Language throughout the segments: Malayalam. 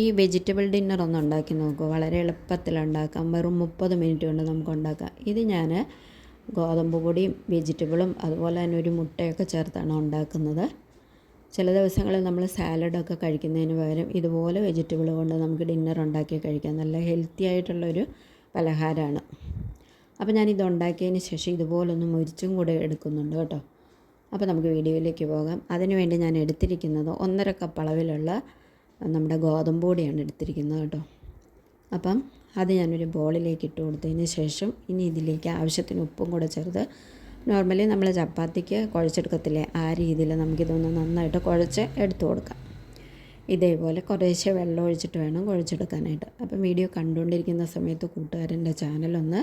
ഈ വെജിറ്റബിൾ ഡിന്നർ ഒന്ന് ഉണ്ടാക്കി നോക്കൂ. വളരെ എളുപ്പത്തിൽ ഉണ്ടാക്കാം വെറും മുപ്പത് മിനിറ്റ് കൊണ്ട് നമുക്ക് ഉണ്ടാക്കാം. ഇത് ഞാൻ ഗോതമ്പ് പൊടിയും വെജിറ്റബിളും അതുപോലെ തന്നെ ഒരു മുട്ടയൊക്കെ ചേർത്താണ് ഉണ്ടാക്കുന്നത്. ചില ദിവസങ്ങളിൽ നമ്മൾ സാലഡൊക്കെ കഴിക്കുന്നതിന് പകരം ഇതുപോലെ വെജിറ്റബിൾ കൊണ്ട് നമുക്ക് ഡിന്നർ ഉണ്ടാക്കി കഴിക്കാം. നല്ല ഹെൽത്തി ആയിട്ടുള്ളൊരു പലഹാരമാണ്. അപ്പോൾ ഞാൻ ഇത് ഉണ്ടാക്കിയതിന് ശേഷം ഇതുപോലൊന്ന് മുരിച്ചും കൂടെ എടുക്കുന്നുണ്ട് കേട്ടോ. അപ്പോൾ നമുക്ക് വീഡിയോയിലേക്ക് പോകാം. അതിനുവേണ്ടി ഞാൻ എടുത്തിരിക്കുന്നത് ഒന്നര കപ്പ് അളവിലുള്ള നമ്മുടെ ഗോതമ്പ് പൊടിയാണ് എടുത്തിരിക്കുന്നത് കേട്ടോ. അപ്പം അത് ഞാനൊരു ബോളിലേക്ക് ഇട്ട് കൊടുത്തതിന് ശേഷം ഇനി ഇതിലേക്ക് ആവശ്യത്തിന് ഉപ്പും കൂടെ ചേർത്ത് നോർമലി നമ്മൾ ചപ്പാത്തിക്ക് കുഴച്ചെടുക്കത്തില്ലേ ആ രീതിയിൽ നമുക്കിതൊന്ന് നന്നായിട്ട് കുഴച്ച് എടുത്തു കൊടുക്കാം. ഇതേപോലെ കുറേശ്ശെ വെള്ളം ഒഴിച്ചിട്ട് വേണം കുഴച്ചെടുക്കാനായിട്ട്. അപ്പം വീഡിയോ കണ്ടുകൊണ്ടിരിക്കുന്ന സമയത്ത് കൂട്ടുകാരന്റെ ചാനലൊന്ന്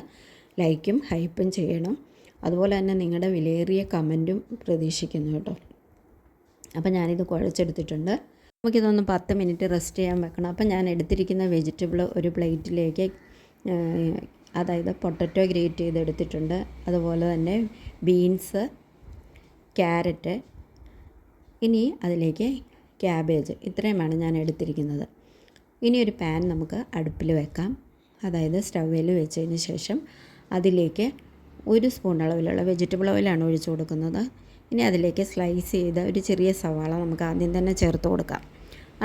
ലൈക്കും ഹൈപ്പും ചെയ്യണം. അതുപോലെ തന്നെ നിങ്ങളുടെ വിലയേറിയ കമന്റും പ്രതീക്ഷിക്കുന്നു കേട്ടോ. അപ്പം ഞാനിത് കുഴച്ചെടുത്തിട്ടുണ്ട്. നമുക്കിതൊന്ന് പത്ത് മിനിറ്റ് റെസ്റ്റ് ചെയ്യാൻ വെക്കണം. അപ്പം ഞാൻ എടുത്തിരിക്കുന്ന വെജിറ്റബിൾ ഒരു പ്ലേറ്റിലേക്ക് അതായത് പൊട്ടറ്റോ ഗ്രേറ്റ് ചെയ്ത് എടുത്തിട്ടുണ്ട് അതുപോലെ തന്നെ ബീൻസ് ക്യാരറ്റ് ഇനി അതിലേക്ക് ക്യാബേജ്. ഇത്രയുമാണ് ഞാൻ എടുത്തിരിക്കുന്നത്. ഇനി ഒരു പാൻ നമുക്ക് അടുപ്പിൽ വെക്കാം. അതായത് സ്റ്റൗവിൽ വെച്ചതിന് ശേഷം അതിലേക്ക് ഒരു സ്പൂൺ അളവിലുള്ള വെജിറ്റബിൾ ഓയിലാണ് ഒഴിച്ചു കൊടുക്കുന്നത്. ഇനി അതിലേക്ക് സ്ലൈസ് ചെയ്ത ഒരു ചെറിയ സവാള നമുക്ക് ആദ്യം തന്നെ ചേർത്ത് കൊടുക്കാം.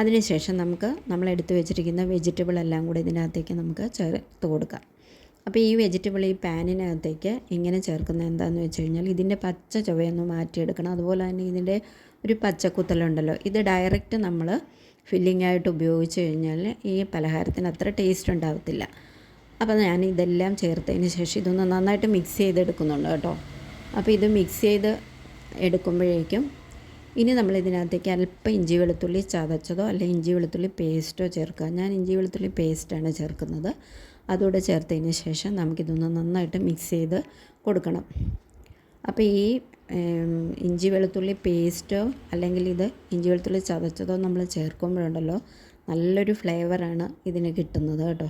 അതിനുശേഷം നമുക്ക് നമ്മൾ എടുത്തു വെച്ചിരിക്കുന്ന വെജിറ്റബിൾ എല്ലാം കൂടി ഇതിനകത്തേക്ക് നമുക്ക് ചേർത്ത് കൊടുക്കാം. അപ്പോൾ ഈ വെജിറ്റബിൾ ഈ പാനിനകത്തേക്ക് എങ്ങനെ ചേർക്കുന്നത് എന്താണെന്ന് വെച്ച് കഴിഞ്ഞാൽ ഇതിന്റെ പച്ച ചുവയൊന്ന് മാറ്റിയെടുക്കണം. അതുപോലെ തന്നെ ഇതിന്റെ ഒരു പച്ചക്കുത്തലുണ്ടല്ലോ ഇത് ഡയറക്റ്റ് നമ്മൾ ഫില്ലിംഗ് ആയിട്ട് ഉപയോഗിച്ച് കഴിഞ്ഞാൽ ഈ പലഹാരത്തിന് അത്ര ടേസ്റ്റ് ഉണ്ടാകത്തില്ല അപ്പോൾ ഞാൻ ഇതെല്ലാം ചേർത്തതിന് ശേഷം ഇതൊന്ന് നന്നായിട്ട് മിക്സ് ചെയ്തെടുക്കുന്നുണ്ട് കേട്ടോ. അപ്പോൾ ഇത് മിക്സ് ചെയ്ത് എടുക്കുമ്പോഴേക്കും ഇനി നമ്മൾ ഇതിനകത്തേക്ക് അല്പം ഇഞ്ചി വെളുത്തുള്ളി ചതച്ചതോ അല്ലെ ഇഞ്ചി വെളുത്തുള്ളി പേസ്റ്റോ ചേർക്കുക. ഞാൻ ഇഞ്ചി വെളുത്തുള്ളി പേസ്റ്റാണ് ചേർക്കുന്നത്. അതുകൂടെ ചേർത്തതിന് ശേഷം നമുക്കിതൊന്ന് നന്നായിട്ട് മിക്സ് ചെയ്ത് കൊടുക്കണം. അപ്പോൾ ഈ ഇഞ്ചി വെളുത്തുള്ളി പേസ്റ്റോ അല്ലെങ്കിൽ ഇത് ഇഞ്ചി വെളുത്തുള്ളി ചതച്ചതോ നമ്മൾ ചേർക്കുമ്പോഴുണ്ടല്ലോ നല്ലൊരു ഫ്ലേവറാണ് ഇതിന് കിട്ടുന്നത് കേട്ടോ.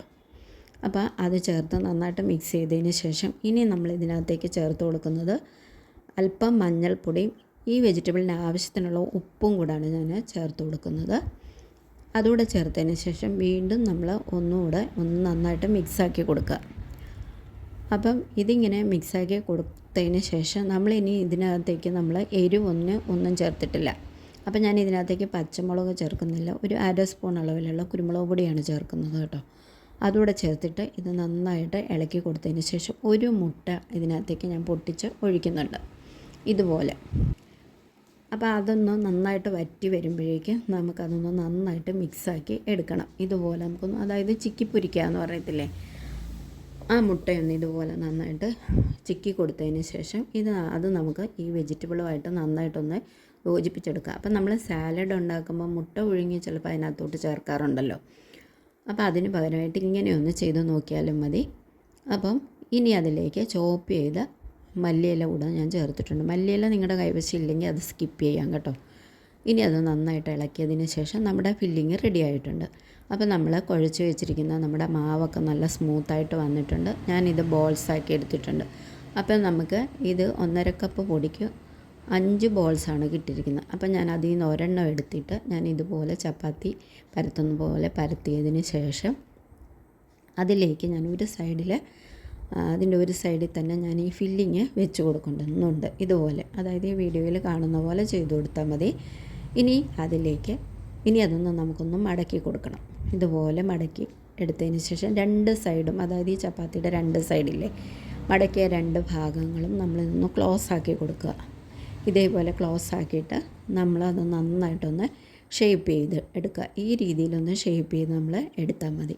അപ്പോൾ അത് ചേർത്ത് നന്നായിട്ട് മിക്സ് ചെയ്തതിന് ശേഷം ഇനി നമ്മൾ ഇതിനകത്തേക്ക് ചേർത്ത് കൊടുക്കുന്നത് അല്പം മഞ്ഞൾപ്പൊടിയും ഈ വെജിറ്റബിളിന് ആവശ്യത്തിനുള്ള ഉപ്പും കൂടാണ് ഞാൻ ചേർത്ത് കൊടുക്കുന്നത്. അതുകൂടെ ചേർത്തതിന് ശേഷം വീണ്ടും നമ്മൾ ഒന്നുകൂടെ ഒന്ന് നന്നായിട്ട് മിക്സാക്കി കൊടുക്കുക. അപ്പം ഇതിങ്ങനെ മിക്സാക്കി കൊടുത്തതിന് ശേഷം നമ്മൾ ഇനി ഇതിനകത്തേക്ക് നമ്മൾ എരിവൊന്ന് ഒന്നും ചേർത്തിട്ടില്ല. അപ്പം ഞാൻ ഇതിനകത്തേക്ക് പച്ചമുളക് ചേർക്കുന്നില്ല. ഒരു അര സ്പൂൺ അളവിലുള്ള കുരുമുളക് പൊടിയാണ് ചേർക്കുന്നത് കേട്ടോ. അതുകൂടെ ചേർത്തിട്ട് ഇത് നന്നായിട്ട് ഇളക്കി കൊടുത്തതിന് ശേഷം ഒരു മുട്ട ഇതിനകത്തേക്ക് ഞാൻ പൊട്ടിച്ച് ഒഴിക്കുന്നുണ്ട്. ഇതുപോലെ. അപ്പോൾ അതൊന്ന് നന്നായിട്ട് വറ്റി വരുമ്പോഴേക്കും നമുക്കതൊന്ന് നന്നായിട്ട് മിക്സാക്കി എടുക്കണം. ഇതുപോലെ നമുക്കൊന്ന് അതായത് ചിക്കി പൊരിക്കുക എന്ന് പറയത്തില്ലേ? ആ മുട്ടയൊന്ന് ഇതുപോലെ നന്നായിട്ട് ചിക്കി കൊടുത്തതിന് ശേഷം ഇത് അത് നമുക്ക് ഈ വെജിറ്റബിളുമായിട്ട് നന്നായിട്ടൊന്ന് യോജിപ്പിച്ചെടുക്കാം. അപ്പം നമ്മൾ സാലഡ് ഉണ്ടാക്കുമ്പോൾ മുട്ട ഒഴുങ്ങി ചിലപ്പോൾ അതിനകത്തോട്ട് ചേർക്കാറുണ്ടല്ലോ. അപ്പോൾ അതിന് പകരമായിട്ട് ഇങ്ങനെയൊന്ന് ചെയ്ത് നോക്കിയാലും മതി. അപ്പം ഇനി അതിലേക്ക് ചോപ്പ് ചെയ്ത മല്ലിയില കൂടെ ഞാൻ ചേർത്തിട്ടുണ്ട്. മല്ലിയില നിങ്ങളുടെ കൈവശം ഇല്ലെങ്കിൽ അത് സ്കിപ്പ് ചെയ്യാം കേട്ടോ. ഇനി അത് നന്നായിട്ട് ഇളക്കിയതിന് ശേഷം നമ്മുടെ ഫില്ലിങ് റെഡി ആയിട്ടുണ്ട്. അപ്പോൾ നമ്മൾ കുഴച്ച് വെച്ചിരിക്കുന്ന നമ്മുടെ മാവൊക്കെ നല്ല സ്മൂത്തായിട്ട് വന്നിട്ടുണ്ട്. ഞാനിത് ബോൾസാക്കി എടുത്തിട്ടുണ്ട്. അപ്പോൾ നമുക്ക് ഇത് ഒന്നര കപ്പ് പൊടിക്ക് അഞ്ച് ബോൾസാണ് കിട്ടിയിരിക്കുന്നത്. അപ്പം ഞാൻ അതിൽ നിന്ന് ഒരെണ്ണം എടുത്തിട്ട് ഞാൻ ഇതുപോലെ ചപ്പാത്തി പരത്തുന്ന പോലെ പരത്തിയതിന് ശേഷം അതിലേക്ക് ഞാൻ ഒരു സൈഡിൽ അതിന്റെ ഒരു സൈഡിൽ തന്നെ ഞാൻ ഈ ഫില്ലിങ് വെച്ച് കൊടുക്കുന്നുണ്ട് ഇതുപോലെ. അതായത് ഈ വീഡിയോയിൽ കാണുന്ന പോലെ ചെയ്തു കൊടുത്താൽ മതി. ഇനി അതിലേക്ക് ഇനി അതൊന്ന് നമുക്കൊന്ന് മടക്കി കൊടുക്കണം. ഇതുപോലെ മടക്കി എടുത്തതിന് ശേഷം രണ്ട് സൈഡും അതായത് ഈ ചപ്പാത്തിയുടെ രണ്ട് സൈഡില്ലേ മടക്കിയ രണ്ട് ഭാഗങ്ങളും നമ്മൾ നമ്മളിതൊന്ന് ക്ലോസ് ആക്കി കൊടുക്കുക. ഇതേപോലെ ക്ലോസ് ആക്കിയിട്ട് നമ്മളത് നന്നായിട്ടൊന്ന് ഷേപ്പ് ചെയ്ത് എടുക്കുക. ഈ രീതിയിലൊന്ന് ഷേപ്പ് ചെയ്ത് നമ്മൾ എടുത്താൽ മതി.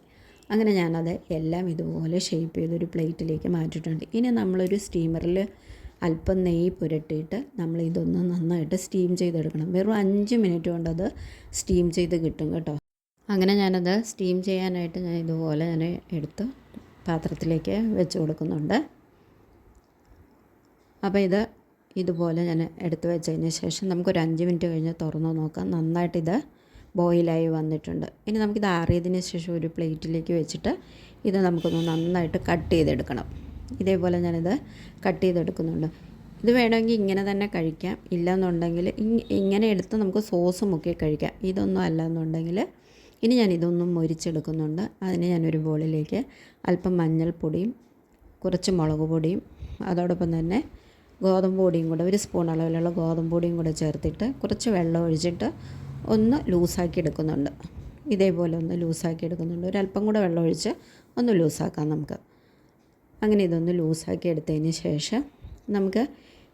അങ്ങനെ ഞാനത് എല്ലാം ഇതുപോലെ ഷേപ്പ് ചെയ്തൊരു പ്ലേറ്റിലേക്ക് മാറ്റിയിട്ടുണ്ട്. ഇനി നമ്മളൊരു സ്റ്റീമറിൽ അല്പം നെയ്യ് പുരട്ടിയിട്ട് നമ്മൾ ഇതൊന്ന് നന്നായിട്ട് സ്റ്റീം ചെയ്തെടുക്കണം. വെറും അഞ്ച് മിനിറ്റ് കൊണ്ട് അത് സ്റ്റീം ചെയ്ത് കിട്ടും കേട്ടോ. അങ്ങനെ ഞാനത് സ്റ്റീം ചെയ്യാനായിട്ട് ഞാൻ ഇതുപോലെ ഞാൻ എടുത്ത് പാത്രത്തിലേക്ക് വെച്ച് കൊടുക്കുന്നുണ്ട്. അപ്പോൾ ഇത് ഇതുപോലെ ഞാൻ എടുത്ത് വെച്ചതിന് ശേഷം നമുക്കൊരു അഞ്ച് മിനിറ്റ് കഴിഞ്ഞ് തുറന്ന് നോക്കാം. നന്നായിട്ടിത് ബോയിലായി വന്നിട്ടുണ്ട്. ഇനി നമുക്കിത് ആറിയതിന് ശേഷം ഒരു പ്ലേറ്റിലേക്ക് വെച്ചിട്ട് ഇത് നമുക്കൊന്ന് നന്നായിട്ട് കട്ട് ചെയ്തെടുക്കണം. ഇതേപോലെ ഞാനിത് കട്ട് ചെയ്തെടുക്കുന്നുണ്ട്. ഇത് വേണമെങ്കിൽ ഇങ്ങനെ തന്നെ കഴിക്കാം. ഇല്ലയെന്നുണ്ടെങ്കിൽ ഇങ്ങനെ എടുത്ത് നമുക്ക് സോസ് മുക്കി കഴിക്കാം. ഇതൊന്നും അല്ല എന്നുണ്ടെങ്കിൽ ഇനി ഞാൻ ഇതൊന്നും മൊരിച്ചെടുക്കുന്നുണ്ട്. അതിന് ഞാനൊരു ബോളിലേക്ക് അല്പം മഞ്ഞൾപ്പൊടിയും കുറച്ച് മുളക് പൊടിയും അതോടൊപ്പം തന്നെ ഗോതമ്പ് പൊടിയും കൂടെ ഒരു സ്പൂൺ അളവിലുള്ള ഗോതമ്പ് പൊടിയും കൂടെ ചേർത്തിട്ട് കുറച്ച് വെള്ളം ഒഴിച്ചിട്ട് ഒന്ന് ലൂസാക്കി എടുക്കുന്നുണ്ട്. ഇതേപോലെ ഒന്ന് ലൂസാക്കി എടുക്കുന്നുണ്ട്. ഒരല്പം കൂടെ വെള്ളം ഒഴിച്ച് ഒന്ന് ലൂസാക്കാം നമുക്ക്. അങ്ങനെ ഇതൊന്ന് ലൂസാക്കി എടുത്തതിന് ശേഷം നമുക്ക്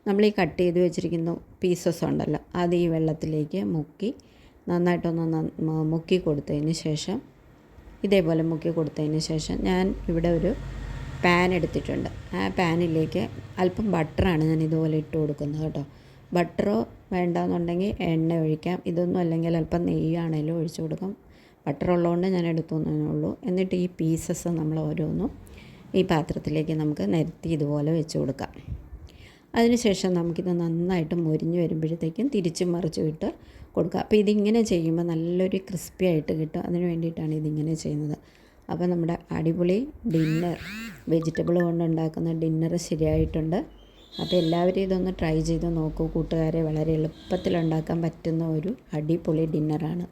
നമ്മൾ ഈ കട്ട് ചെയ്ത് വെച്ചിരിക്കുന്ന പീസസ് ഉണ്ടല്ലോ അത് ഈ വെള്ളത്തിലേക്ക് മുക്കി നന്നായിട്ടൊന്ന് മുക്കി കൊടുത്തതിന് ശേഷം ഇതേപോലെ മുക്കി കൊടുത്തതിന് ശേഷം ഞാൻ ഇവിടെ ഒരു പാൻ എടുത്തിട്ടുണ്ട്. ആ പാനിലേക്ക് അല്പം ബട്ടറാണ് ഞാൻ ഇതുപോലെ ഇട്ട് കൊടുക്കുന്നത് കേട്ടോ. ബട്ടറോ വേണ്ടാന്നുണ്ടെങ്കിൽ എണ്ണ ഒഴിക്കാം. ഇതൊന്നും അല്ലെങ്കിൽ അല്പം നെയ്യാണേലും ഒഴിച്ച് കൊടുക്കും. ബട്ടർ ഉള്ളതുകൊണ്ട് ഞാൻ എടുത്തു എന്നേ ഉള്ളൂ. എന്നിട്ട് ഈ പീസസ് നമ്മൾ ഓരോന്നും ഈ പാത്രത്തിലേക്ക് നമുക്ക് നിരത്തി ഇതുപോലെ വെച്ച് കൊടുക്കാം. അതിനുശേഷം നമുക്കിത് നന്നായിട്ട് മുരിഞ്ഞ് വരുമ്പോഴത്തേക്കും തിരിച്ചും മറിച്ചും ഇട്ട് കൊടുക്കുക അപ്പോൾ ഇതിങ്ങനെ ചെയ്യുമ്പോൾ നല്ലൊരു ക്രിസ്പി ആയിട്ട് കിട്ടും. അതിന് വേണ്ടിയിട്ടാണ് ഇതിങ്ങനെ ചെയ്യുന്നത്. അപ്പോൾ നമ്മുടെ അടിപൊളി ഡിന്നർ വെജിറ്റബിൾ കൊണ്ടുണ്ടാക്കുന്ന ഡിന്നർ ശരിയായിട്ടുണ്ട്. അപ്പോൾ എല്ലാവരും ഇതൊന്ന് ട്രൈ ചെയ്ത് നോക്കൂ. കൂട്ടുകാരെ വളരെ എളുപ്പത്തിൽ ഉണ്ടാക്കാൻ പറ്റുന്ന ഒരു അടിപൊളി ഡിന്നറാണ്